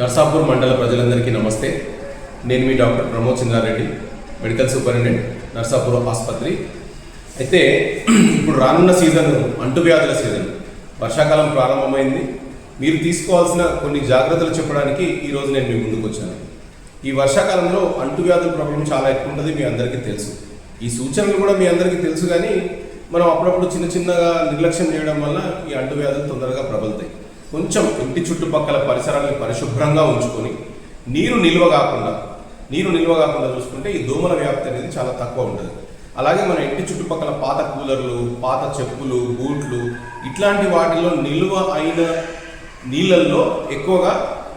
నర్సాపూర్ మండల ప్రజలందరికీ నమస్తే. నేను మీ doctor Pramod Chandrareddy medical superintendent Narsapur ఆసుపత్రి. అయితే ఇప్పుడు రానున్న సీజన్ అంటువ్యాధుల సీజన్. వర్షాకాలం ప్రారంభమైంది. మీరు తీసుకోవాల్సిన కొన్ని జాగ్రత్తలు చెప్పడానికి ఈరోజు నేను మీ ముందుకు వచ్చాను. ఈ వర్షాకాలంలో అంటువ్యాధుల ప్రాబ్లం చాలా ఎక్కువ ఉంటుంది మీ అందరికీ తెలుసు. ఈ సూచనలు కూడా మీ అందరికీ తెలుసు కానీ మనం అప్పుడప్పుడు చిన్న చిన్నగా నిర్లక్ష్యం చేయడం వల్ల ఈ అంటువ్యాధులు తొందరగా ప్రబలుతాయి. కొంచెం ఇంటి చుట్టుపక్కల పరిసరాలను పరిశుభ్రంగా ఉంచుకొని నీరు నిల్వ కాకుండా నీరు నిల్వ కాకుండా చూసుకుంటే ఈ దోమల వ్యాప్తి అనేది చాలా తక్కువ ఉంటుంది అలాగే మన ఇంటి చుట్టుపక్కల పాత కూలర్లు పాత చెప్పులు బూట్లు ఇట్లాంటి వాటిలో నిల్వ అయిన నీళ్ళల్లో ఎక్కువగా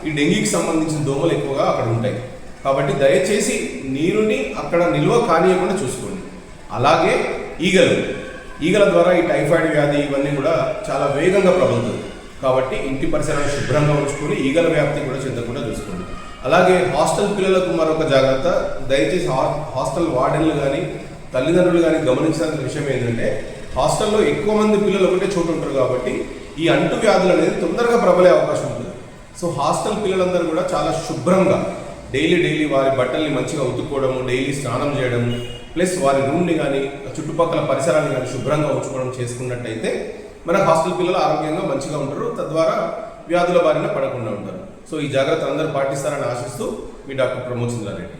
ఈ డెంగీకి సంబంధించిన దోమలు ఎక్కువగా అక్కడ ఉంటాయి. కాబట్టి దయచేసి నీరుని అక్కడ నిల్వ కానియకుండా చూసుకోండి. అలాగే ఈగలు ఈగల ద్వారా ఈ టైఫాయిడ్ వ్యాధి ఇవన్నీ కూడా చాలా వేగంగా ప్రబలుతుంది. కాబట్టి ఇంటి పరిసరాలను శుభ్రంగా ఉంచుకొని ఈగల వ్యాప్తి కూడా చెందకుండా చూసుకోండి. అలాగే హాస్టల్ పిల్లలకు మరొక జాగ్రత్త దయచేసి హా- హాస్టల్ వార్డెన్లు కానీ తల్లిదండ్రులు కానీ గమనించాల్సిన విషయం ఏంటంటే హాస్టల్లో ఎక్కువ మంది పిల్లలు ఒకటే చోటు ఉంటారు కాబట్టి ఈ అంటు వ్యాధులు అనేది తొందరగా ప్రబలే అవకాశం ఉంటుంది. సో హాస్టల్ పిల్లలందరూ కూడా చాలా శుభ్రంగా డైలీ డైలీ వారి బట్టల్ని మంచిగా ఉతుక్కోవడము డైలీ స్నానం చేయడము ప్లస్ వారి రూమ్ని కానీ చుట్టుపక్కల పరిసరాన్ని కానీ శుభ్రంగా ఉంచుకోవడం చేసుకున్నట్టయితే మన హాస్టల్ పిల్లలు ఆరోగ్యంగా మంచిగా ఉంటారు. తద్వారా వ్యాధుల బారిన పడకుండా ఉంటారు. సో ఈ జాగ్రత్త అందరూ పాటిస్తారని ఆశిస్తూ మీ డాక్టర్ ప్రమోద్ చంద్రారెడ్డి